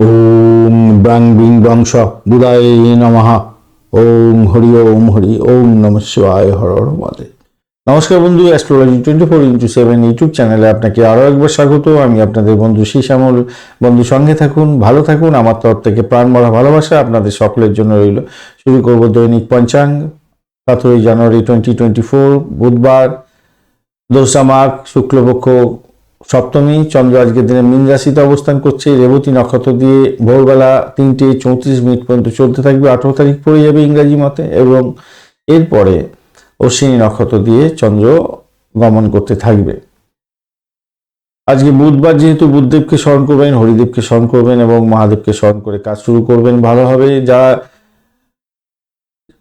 ওম ব্রাং being স বুধায় নমঃ। ওম হরি ওম হরি ওম নম শিবায় হর হর নমস্কার বন্ধু astrology twenty four into seven YouTube চ্যানেলে আপনাকে আরও একবার স্বাগত। আমি আপনাদের বন্ধু শ্যামল বন্ধু, সঙ্গে থাকুন, ভালো থাকুন। আমার তরফ থেকে প্রাণ ভরা ভালোবাসা আপনাদের সকলের জন্য রইল। শুরু করব দৈনিক পঞ্চাঙ্গ। সতেরোই জানুয়ারি টোয়েন্টি টোয়েন্টি ফোর বুধবার, দোসরা মাঘ, শুক্লপক্ষ সপ্তমী, চন্দ্র আজকের দিনে মীন রাশিতে অবস্থান করছে। রেবতী নক্ষত্র দিয়ে ভোরবেলা তিনটে চৌত্রিশ মিনিট পর্যন্ত চলতে থাকবে। আঠারো তারিখ পড়ে যাবে ইংরাজি মতে এবং এরপরে অশ্বিনী নক্ষত্র দিয়ে চন্দ্র গমন করতে থাকবে। আজকে বুধবার যেহেতু বুধদেবকে স্মরণ করবেন, হরিদেবকে স্মরণ করবেন এবং মহাদেবকে স্মরণ করে কাজ শুরু করবেন ভালোভাবে। যা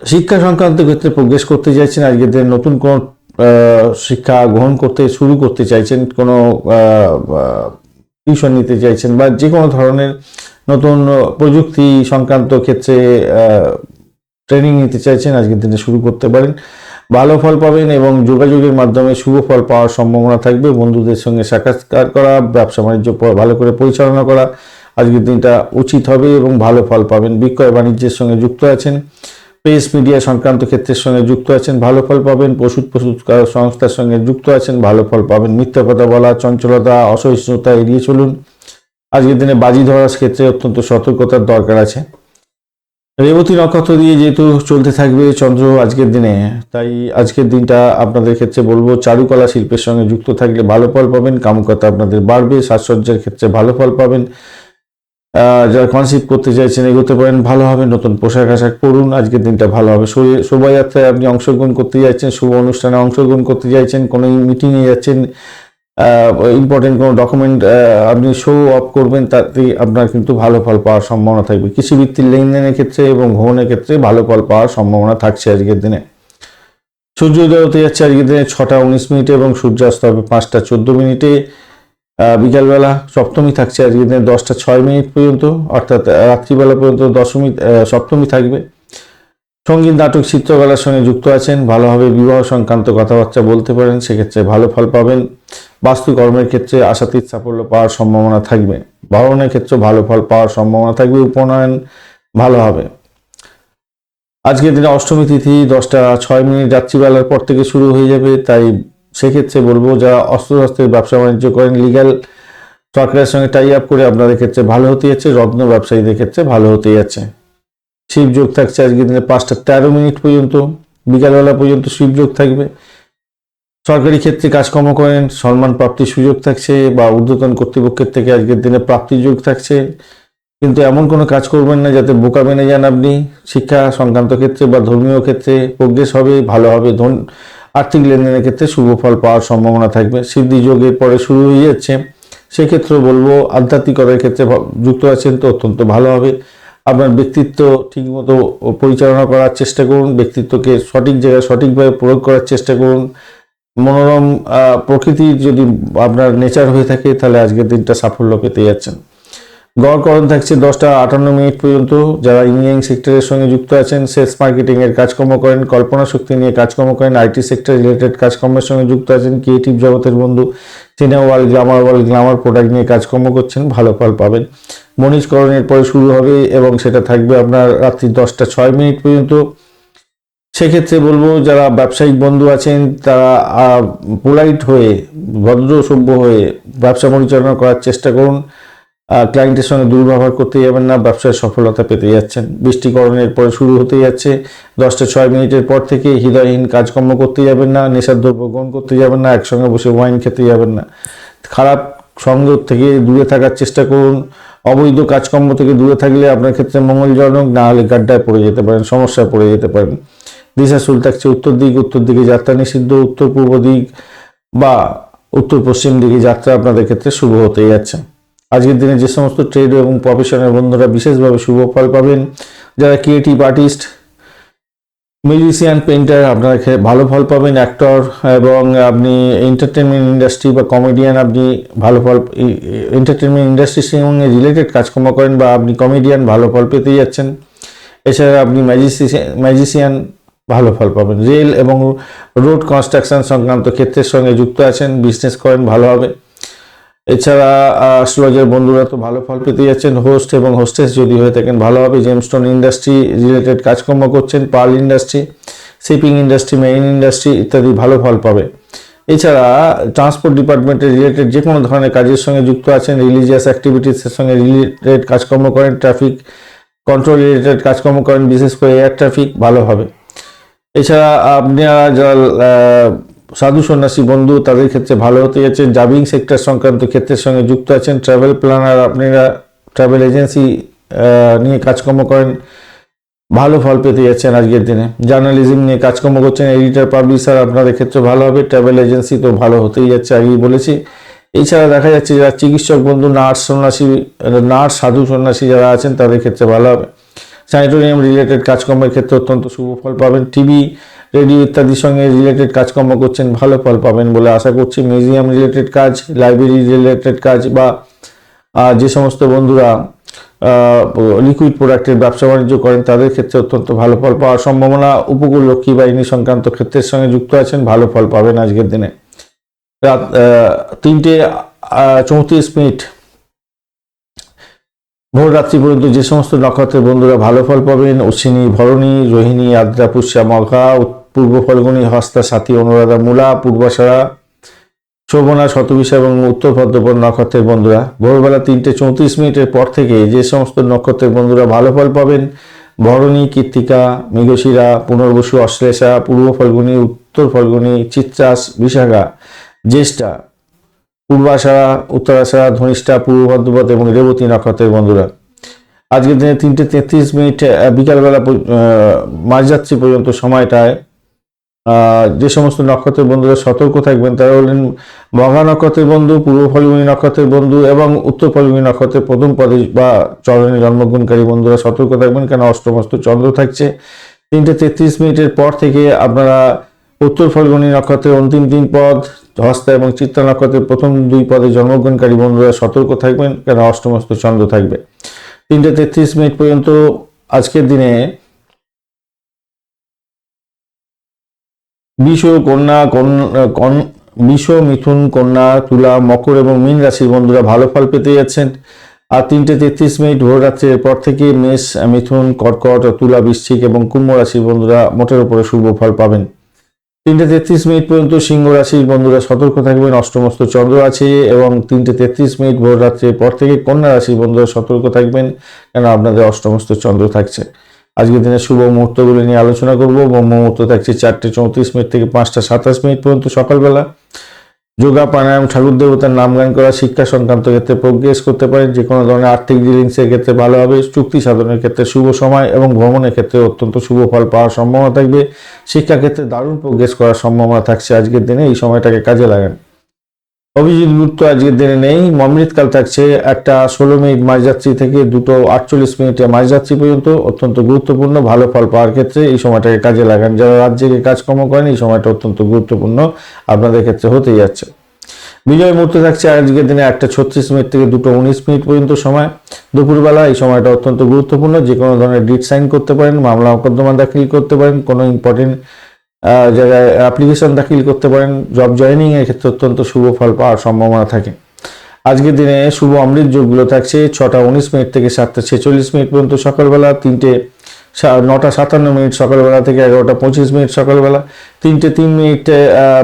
শিক্ষা সংক্রান্ত ক্ষেত্রে প্রোগ্রেস করতে চাইছেন, আজকের দিনে নতুন কোন শিক্ষা গ্রহণ করতে শুরু করতে চাইছেন, কোনো টিউশন নিতে চাইছেন বা যে কোনো ধরনের নতুন প্রযুক্তি সংক্রান্ত ক্ষেত্রে ট্রেনিং নিতে চাইছেন, আজকের দিনে শুরু করতে পারেন। ভালো ফল পাবেন এবং যোগাযোগের মাধ্যমে শুভ ফল পাওয়ার সম্ভাবনা থাকবে। বন্ধুদের সঙ্গে সাক্ষাৎকার করা, ব্যবসা বাণিজ্য ভালো করে পরিচালনা করা, আজকের দিনটা উচিত হবে এবং ভালো ফল পাবেন। বিক্রয় বাণিজ্যের সঙ্গে যুক্ত আছেন। প্রেস মিডিয়া সংক্রান্ত ক্ষেত্রের সঙ্গে যুক্ত আছেন, ভালো ফল পাবেন পশু প্রস্তুতকার সংস্থার সঙ্গে যুক্ত আছেন, ভালো ফল পাবেন। মিথ্যা কথা বলা, চঞ্চলতা, অসহিষ্ণুতা এড়িয়ে চলুন। আজকের দিনে বাজি ধরার ক্ষেত্রে অত্যন্ত সতর্কতার দরকার আছে। রেবতী নক্ষত্র দিয়ে যেহেতু চলতে থাকবে চন্দ্র আজকের দিনে, তাই আজকের দিনটা আপনাদের ক্ষেত্রে বলব, চারুকলা শিল্পের সঙ্গে যুক্ত থাকলে ভালো ফল পাবেন, কামকতা আপনাদের বাড়বে, সাজসজ্জার ক্ষেত্রে ভালো ফল পাবেন। যারা কনসিপ্ট করতে চাইছেন, এগোতে পারেন, ভালো হবে, নতুন পোশাক আশাক পরুন, আজকের দিনটা ভালো হবে। শোভাযাত্রায় আপনি অংশগ্রহণ করতে যাচ্ছেন, শুভ অনুষ্ঠানে অংশগ্রহণ করতে চাইছেন কোনো মিটিংয়ে যাচ্ছেন ইম্পর্টেন্ট কোনো ডকুমেন্ট আপনি শো অফ করবেন, তাতে আপনার কিন্তু ভালো ফল পাওয়ার সম্ভাবনা থাকবে। কৃষিভিত্তিক লেনদেনের ক্ষেত্রে এবং ভ্রমণের ক্ষেত্রে ভালো ফল পাওয়ার সম্ভাবনা থাকছে আজকের দিনে। সূর্যোদয় হতে যাচ্ছে আজকের দিনে ছটা উনিশ মিনিটে এবং সূর্যাস্ত হবে পাঁচটা চোদ্দ মিনিটে। বিকালবেলা সপ্তমী থাকছে আজকের দিনে দশটা ছয় মিনিট পর্যন্ত, অর্থাৎ রাত্রিবেলা পর্যন্ত দশমী সপ্তমী থাকবে। সংগীত, নাটক, চিত্রকলার সঙ্গে যুক্ত আছেন, ভালোভাবে বিবাহ সংক্রান্ত কথাবার্তা বলতে পারেন, সেক্ষেত্রে ভালো ফল পাবেন। বাস্তুকর্মের ক্ষেত্রে আশাতীত সাফল্য পাওয়ার সম্ভাবনা থাকবে। ভ্রমণের ক্ষেত্রে ভালো ফল পাওয়ার সম্ভাবনা থাকবে, উপনয়ন ভালো হবে। আজকের দিনে অষ্টমী তিথি, দশটা ছয় মিনিট রাত্রিবেলার পর থেকে শুরু হয়ে যাবে, তাই সেক্ষেত্রে বলব যারা অস্ত্রশস্ত্রের ব্যবসা বাণিজ্য করেন লিগ্যাল সরকারের সঙ্গে টাই আপ করে আপনাদের ক্ষেত্রে ভালো হতে যাচ্ছে, রত্ন ব্যবসায়ীদের ক্ষেত্রে ভালো হতে যাচ্ছে। শিবযোগ থাকছে আজকের দিনে পাঁচটা তেরো মিনিট পর্যন্ত, বিকালবেলা পর্যন্ত শিবযোগ থাকবে। সরকারি ক্ষেত্রে কাজকর্ম করেন, সম্মান প্রাপ্তির সুযোগ থাকছে বা ঊর্ধ্বতন কর্তৃপক্ষের থেকে আজকের দিনে প্রাপ্তির যোগ থাকছে। কিন্তু এমন কোনো কাজ করবেন না যাতে বোকা মেনে যান আপনি। শিক্ষা সংক্রান্ত ক্ষেত্রে বা ধর্মীয় ক্ষেত্রে প্রোগ্রেস হবে, ভালো হবে। ধন আর্থিক লেনদেনের ক্ষেত্রে শুভ ফল পাওয়ার সম্ভাবনা থাকবে। সিদ্ধি যোগের পরে শুরু হয়ে যাচ্ছে। সেক্ষেত্রে বলব আধ্যাত্মিকতার ক্ষেত্রে যুক্ত আছেন তো অত্যন্ত ভালো হবে। আপনার ব্যক্তিত্ব ঠিকমতো পরিচালনা করার চেষ্টা করুন, ব্যক্তিত্বকে সঠিক জায়গায় সঠিকভাবে প্রয়োগ করার চেষ্টা করুন। মনোরম প্রকৃতির যদি আপনার নেচার হয়ে থাকে, তাহলে আজকের দিনটা সাফল্য পেতে যাচ্ছেন। গড়করণ থাকছে দশটা আটান্ন মিনিট পর্যন্ত। যারা ইঞ্জিনিয়ারিং সেক্টরের সঙ্গে যুক্ত আছেন সেলস মার্কেটিং এর কাজকর্ম করেন, কল্পনা শক্তি নিয়ে কাজকর্ম করেন আইটি সেক্টর রিলেটেড কাজকর্মের সঙ্গে যুক্ত আছেন ক্রিয়েটিভ জগতের বন্ধু cinema world glamour world glamour product নিয়ে কাজকর্ম করছেন, ভালো ফল পাবেন। মনীষকরণের পরে শুরু হবে এবং সেটা থাকবে আপনার রাত্রি দশটা ছয় মিনিট পর্যন্ত। সেক্ষেত্রে বলব, যারা ব্যবসায়িক বন্ধু আছেন, তারা পোলাইট হয়ে, ভদ্র সভ্য হয়ে ব্যবসা পরিচালনা করার চেষ্টা করুন। ক্লায়েন্টের সঙ্গে দুর্ব্যবহার করতে যাবেন না, ব্যবসায় সফলতা পেতে যাচ্ছেন। বৃষ্টিকরণের পরে শুরু হতে যাচ্ছে। দশটা ছয় মিনিটের পর থেকে হৃদয়হীন কাজকর্ম করতে যাবেন না, নেশার দ্রব্য গ্রহণ করতে যাবেন না, একসঙ্গে বসে ওয়াইন খেতে যাবেন না। খারাপ সঙ্গ থেকে দূরে থাকার চেষ্টা করুন। অবৈধ কাজকর্ম থেকে দূরে থাকলে আপনার ক্ষেত্রে মঙ্গলজনক, না হলে গাড্ডায় পড়ে যেতে পারেন, সমস্যায় পড়ে যেতে পারেন। দিশা শুল থাকছে উত্তর দিক, উত্তর দিকে যাত্রা নিষিদ্ধ উত্তর পূর্ব দিক বা উত্তর পশ্চিম দিকে যাত্রা আপনাদের ক্ষেত্রে শুভ হতে যাচ্ছে। আজকের দিনে যে সমস্ত ট্রেড এবং প্রফেশনের বন্ধুরা বিশেষভাবে শুভ ফল পাবেন। যারা ক্রিয়েটিভ আর্টিস্ট মিউজিশিয়ান পেন্টার আপনারা ভালো ফল পাবেন অ্যাক্টর এবং আপনি এন্টারটেনমেন্ট ইন্ডাস্ট্রি বা কমেডিয়ান আপনি ভালো ফল এন্টারটেনমেন্ট ইন্ডাস্ট্রির সঙ্গে রিলেটেড কাজকর্ম করেন বা আপনি কমেডিয়ান ভালো ফল পেতে যাচ্ছেন। এছাড়া আপনি ম্যাজিসিয়ান ম্যাজিশিয়ান ভালো ফল পাবেন। রেল এবং রোড কনস্ট্রাকশন সংক্রান্ত ক্ষেত্রের সঙ্গে যুক্ত আছেন বিজনেস করেন, ভালো হবে। এছাড়া অ্যাস্ট্রোলজার বন্ধুরা তো ভালো ফল পেতে যাচ্ছেন হোস্ট এবং হোস্টেস যদি হয়ে থাকেন ভালো হবে জেমস্টোন ইন্ডাস্ট্রি রিলেটেড কাজকর্ম করছেন pearl industry shipping industry main industry ইত্যাদি ভালো ফল পাবে। এছাড়া ট্রান্সপোর্ট ডিপার্টমেন্টের রিলেটেড যে কোনো ধরনের কাজের সঙ্গে যুক্ত আছেন রিলিজিয়াস অ্যাক্টিভিটিসের সঙ্গে রিলেটেড কাজকর্ম করেন ট্রাফিক কন্ট্রোল রিলেটেড কাজকর্ম করেন, বিশেষ করে এয়ার ট্রাফিক ভালো হবে। এছাড়া, আপনারা যারা সাধু সন্ন্যাসী বন্ধু তাদের ক্ষেত্রে ভালো হতে যাচ্ছেন। জাবিং সেক্টর সংক্রান্ত ক্ষেত্রের সঙ্গে যুক্ত আছেন। ট্রাভেল প্ল্যানার আপনারা ট্রাভেল এজেন্সি নিয়ে কাজকর্ম করেন। ভালো ফল পেতে যাচ্ছেন আজকের দিনে। জার্নালিজম নিয়ে কাজকর্ম করছেন এডিটর, পাবলিশার আপনাদের ক্ষেত্রে ভালো হবে। ট্রাভেল এজেন্সি তো ভালো হতেই যাচ্ছে, আগেই বলেছি। এছাড়া দেখা যাচ্ছে যারা চিকিৎসক বন্ধু, নার্স সন্ন্যাসী, নার্স, সাধু সন্ন্যাসী যারা আছেন তাদের ক্ষেত্রে ভালো হবে। স্যানিটোরিয়াম রিলেটেড কাজকর্মের ক্ষেত্রে অত্যন্ত শুভ ফল পাবেন। টিভি রেডিও ইত্যাদির সঙ্গে রিলেটেড কাজকর্ম করছেন, ভালো ফল পাবেন বলে আশা করছি। মিউজিয়াম রিলেটেড কাজ লাইব্রেরি রিলেটেড কাজ বা যে সমস্ত বন্ধুরা লিকুইড প্রোডাক্টের ব্যবসা বাণিজ্য করেন, তাদের ক্ষেত্রে অত্যন্ত ভালো ফল পাওয়ার সম্ভাবনা। উপকূল লক্ষ্মী বাহিনী সংক্রান্ত ক্ষেত্রের সঙ্গে যুক্ত আছেন, ভালো ফল পাবেন আজকের দিনে। রাত তিনটে চৌত্রিশ মিনিট। ভোর রাত্রি পর্যন্ত যে সমস্ত নক্ষত্রের বন্ধুরা ভালো ফল পাবেন, অশ্বিনী, ভরণী, রোহিণী আদ্রা পুষ্যা মঘা পূর্ব ফলগুনি, হস্তা, সাথী, অনুরাধা, মূলা, পূর্বাশারা, শোভনা, শতবিশা এবং উত্তর ভদ্রপদ নক্ষত্রের বন্ধুরা, ভোরবেলা তিনটে চৌত্রিশ মিনিটের পর থেকে যে সমস্ত নক্ষত্রের বন্ধুরা ভালো ফল পাবেন, ভরণী, কীর্তিকা, মৃগশিরা, পুনর্বসু, অশ্লেষা, পূর্ব ফলগুনি, উত্তর ফলগুনি, চিত্রাস, বিশাখা, জ্যেষ্ঠা পূর্বাশারা উত্তরাশারা ধনিষ্ঠা, পূর্ব ভদ্রপদ এবং রেবতী নক্ষত্রের বন্ধুরা। আজকের দিনে তিনটে তেত্রিশ মিনিট বিকালবেলা মাঝরাত্রি পর্যন্ত সময়টায় যে সমস্ত নক্ষত্রের বন্ধুরা সতর্ক থাকবেন তারা হলেন মঘা নক্ষত্রের বন্ধু, পূর্ব ফলগুনি নক্ষত্রের বন্ধু এবং উত্তর ফলগুনি নক্ষত্রের প্রথম পদে বা চরণে জন্মগ্রহণকারী বন্ধুরা সতর্ক থাকবেন কেন অষ্টমস্ত চন্দ্র থাকছে। তিনটে তেত্রিশ মিনিটের পর থেকে আপনারা উত্তর ফলগুনি নক্ষত্রের অন্তিম তিন পদ, হস্তা এবং চিত্রা নক্ষত্রের প্রথম দুই পদে জন্মগ্রহণকারী বন্ধুরা সতর্ক থাকবেন কেন অষ্টমস্ত চন্দ্র থাকবে। তিনটে তেত্রিশ মিনিট পর্যন্ত আজকের দিনে বিষ কন্যা, কন- বিষ মিথুন, কন্যা, তুলা, মকর এবং মীন রাশির বন্ধুরা ভালো ফল পেতে যাচ্ছেন। আর তিনটে তেত্রিশ মিনিট ভোর রাত্রের পর থেকে মেষ, মিথুন, কর্কট, তুলা, বৃশ্চিক এবং কুম্ভ রাশির বন্ধুরা মোটের উপরে শুভ ফল পাবেন। তিনটে তেত্রিশ মিনিট পর্যন্ত সিংহ রাশির বন্ধুরা সতর্ক থাকবেন, অষ্টমস্ত চন্দ্র আছে এবং তিনটে তেত্রিশ মিনিট ভোর রাত্রের পর থেকে কন্যা রাশির বন্ধুরা সতর্ক থাকবেন কেন আপনাদের অষ্টমস্ত চন্দ্র থাকছে। আজকের দিনের শুভ মুহূর্তগুলো নিয়ে আলোচনা করব। ব্রহ্ম মুহূর্ত থাকছে চারটে চৌত্রিশ মিনিট থেকে পাঁচটা সাতাশ মিনিট পর্যন্ত সকালবেলা। যোগা, প্রাণায়াম, ঠাকুর দেবতার নাম গান করা, শিক্ষা সংক্রান্ত ক্ষেত্রে প্রোগ্রেস করতে পারেন, যে কোনো ধরনের আর্থিক ডিলিংসের ক্ষেত্রে ভালো হবে, চুক্তি সাধনের ক্ষেত্রে শুভ সময় এবং ভ্রমণের ক্ষেত্রে অত্যন্ত শুভ ফল পাওয়ার সম্ভাবনা থাকবে। শিক্ষাক্ষেত্রে দারুণ প্রোগ্রেস করার সম্ভাবনা থাকছে আজকের দিনে, এই সময়টাকে কাজে লাগান। অভিজিৎ গুরুত্ব আজকের দিনে নেই। অমৃতকাল থাকছে একটা ষোলো মিনিট মাঝযাত্রী থেকে দুটো আটচল্লিশ মিনিটে মাঝযাত্রী পর্যন্ত। অত্যন্ত গুরুত্বপূর্ণ, ভালো ফল পাওয়ার ক্ষেত্রে এই সময়টাকে কাজে লাগান। যারা রাত জেগে কাজকর্ম করেন, এই সময়টা অত্যন্ত গুরুত্বপূর্ণ আপনাদের ক্ষেত্রে হতেই যাচ্ছে। বিজয় মুহূর্ত থাকছে আজকের দিনে একটা ছত্রিশ মিনিট থেকে দুটো উনিশ মিনিট পর্যন্ত সময়। দুপুরবেলা এই সময়টা অত্যন্ত গুরুত্বপূর্ণ। যে কোনো ধরনের ডিট সাইন করতে পারেন, মামলা মোকদ্দমা দাখিল করতে পারেন, কোনো ইম্পর্টেন্ট জায়গায় অ্যাপ্লিকেশন দাখিল করতে পারেন। জব জয়েনিং এর ক্ষেত্রে অত্যন্ত শুভ ফল পাওয়ার সম্ভাবনা থাকে। আজকের দিনে শুভ অমৃত যোগগুলো থাকছে ছটা উনিশ মিনিট থেকে সাতটা ছেচল্লিশ মিনিট পর্যন্ত সকালবেলা, তিনটে নটা সাতান্ন মিনিট সকালবেলা থেকে এগারোটা পঁচিশ মিনিট সকালবেলা, তিনটে তিন মিনিট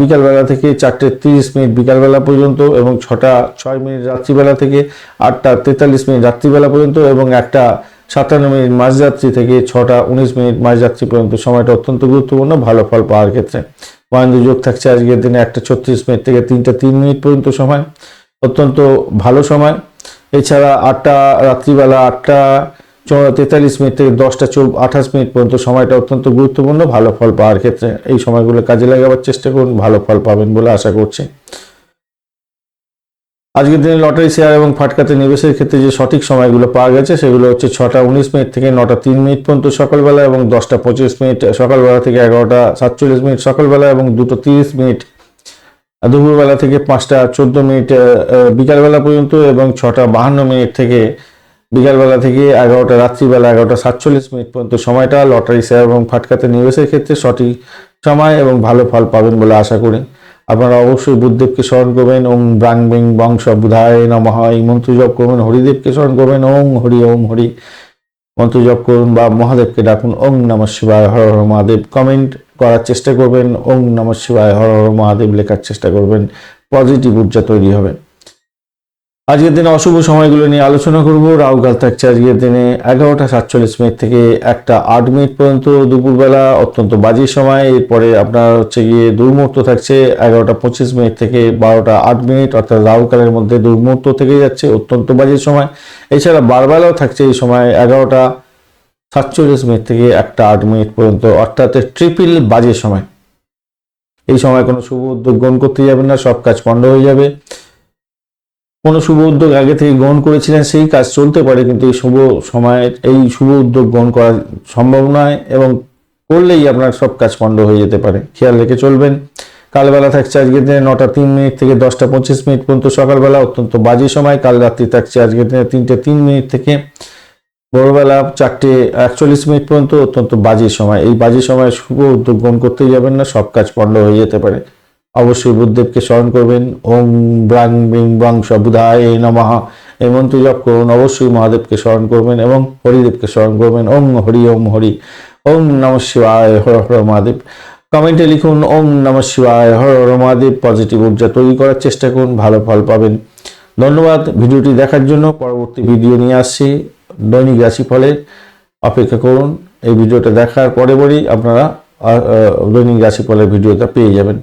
বিকালবেলা থেকে চারটে তিরিশ মিনিট বিকালবেলা পর্যন্ত এবং ছটা ছয় মিনিট রাত্রিবেলা থেকে আটটা তেতাল্লিশ মিনিট রাত্রিবেলা পর্যন্ত এবং একটা সাতান্ন মিনিট মাঝযাত্রী থেকে ছটা উনিশ মিনিট মাঝযাত্রী পর্যন্ত। সময়টা অত্যন্ত গুরুত্বপূর্ণ, ভালো ফল পাওয়ার ক্ষেত্রে। মহেন্দ্র যোগ থাকছে আজকের দিনে একটা ছত্রিশ মিনিট থেকে তিনটা তিন মিনিট পর্যন্ত সময়। অত্যন্ত ভালো সময়। এছাড়া আটটা, রাত্রিবেলা আটটা তেতাল্লিশ মিনিট থেকে দশটা চৌ, আঠাশ মিনিট পর্যন্ত সময়টা অত্যন্ত গুরুত্বপূর্ণ, ভালো ফল পাওয়ার ক্ষেত্রে। এই সময়গুলো কাজে লাগাবার চেষ্টা করুন, ভালো ফল পাবেন বলে আশা করছি। আজকের দিনে লটারি শেয়ার এবং ফাটকাতে নিবেশের ক্ষেত্রে যে সঠিক সময়গুলো পাওয়া গেছে, সেগুলো হচ্ছে ছটা উনিশ মিনিট থেকে নটা তিন মিনিট পর্যন্ত সকালবেলা এবং দশটা পঁচিশ মিনিট সকালবেলা থেকে এগারোটা সাতচল্লিশ মিনিট সকালবেলা এবং দুটো তিরিশ মিনিট দুপুরবেলা থেকে পাঁচটা চোদ্দ মিনিট বিকালবেলা পর্যন্ত এবং ছটা বাহান্ন মিনিট থেকে বিকালবেলা থেকে এগারোটা, রাত্রিবেলা এগারোটা সাতচল্লিশ মিনিট পর্যন্ত সময়টা লটারি শেয়ার এবং ফাটকাতে নিবেশের ক্ষেত্রে সঠিক সময় এবং ভালো ফল পাবেন বলে আশা করি। আপনারা অবশ্যই বুদ্ধদেবকে স্মরণ করবেন, ওং ব্রাং বিং বংশ বুধায় নমঃ। এই মন্ত্র জপ করবেন, হরিদেবকে স্মরণ করবেন, ওং হরি ওম হরি। মন্ত্র জপ করুন বা মহাদেবকে ডাকুন, ওং নম শিবায় হর হর মহাদেব। কমেন্ট করার চেষ্টা করবেন, ওং নম শিবায় হর হর মহাদেব লেখার চেষ্টা করবেন। পজিটিভ ঊর্জা তৈরি হবে। আজকের দিনে অশুভ সময়গুলো নিয়ে আলোচনা করব। রাহুকাল থাকছে আজকের দিনে এগারোটা সাতচল্লিশ মিনিট থেকে একটা আট মিনিট পর্যন্ত দুপুরবেলা, অত্যন্ত বাজে সময়। এরপরে আপনার হচ্ছে গিয়ে দুর্মুহূর্ত থাকছে এগারোটা পঁচিশ মিনিট থেকে বারোটা আট মিনিট। অর্থাৎ রাহুকালের মধ্যে দুর্মুহূর্ত থেকে যাচ্ছে, অত্যন্ত বাজে সময়। এছাড়া বারবেলাও থাকছে এই সময় এগারোটা সাতচল্লিশ মিনিট থেকে একটা আট মিনিট পর্যন্ত, অর্থাৎ ট্রিপল বাজে সময়। এই সময় কোনো শুভ উদ্যোগ গ্রহণ করতে যাবেন না, সব কাজ পণ্ড হয়ে যাবে। কোনো শুভ উদ্যোগ আগে থেকে গ্রহণ করেছিলেন, সেই কাজ চলতে পারে, কিন্তু এই শুভ সময়ে এই শুভ উদ্যোগ গ্রহণ করা সম্ভব নয় এবং করলেই আপনার সব কাজ পণ্ড হয়ে যেতে পারে। খেয়াল রেখে চলবেন। কালবেলা থাকছে আজকের দিনে নটা তিন মিনিট থেকে দশটা পঁচিশ মিনিট পর্যন্ত সকালবেলা, অত্যন্ত বাজে সময়। কাল রাত্রি থাকছে আজকের দিনে তিনটে তিন মিনিট থেকে। ভোরবেলা চারটে একচল্লিশ মিনিট পর্যন্ত অত্যন্ত বাজে সময়। এই বাজে সময় শুভ উদ্যোগ গ্রহণ করতেই যাবেন না, সব কাজ পণ্ড হয়ে যেতে পারে। অবশ্যই বুদ্ধদেবকে স্মরণ করবেন। ওম ব্রাং বিং বং সবুধায় নমঃ। এই মন্ত্র জপ করুন, অবশ্যই মহাদেবকে স্মরণ করবেন এবং হরিদেবকে স্মরণ করবেন। ওম হরি ওম হরি। ওম নম শিবায়, হর হর মহাদেব। কমেন্টে লিখুন, ওম নম শিবায়, হর হর মহাদেব। পজিটিভ ঊর্জা তৈরি করার চেষ্টা করুন, ভালো ফল পাবেন। ধন্যবাদ ভিডিওটি দেখার জন্য। পরবর্তী ভিডিও নিয়ে আসছি। দৈনিক রাশিফলে অপেক্ষা করুন। এই ভিডিওটা দেখার পরে পরেই আপনারা দৈনিক রাশিফলের ভিডিওটা পেয়ে যাবেন।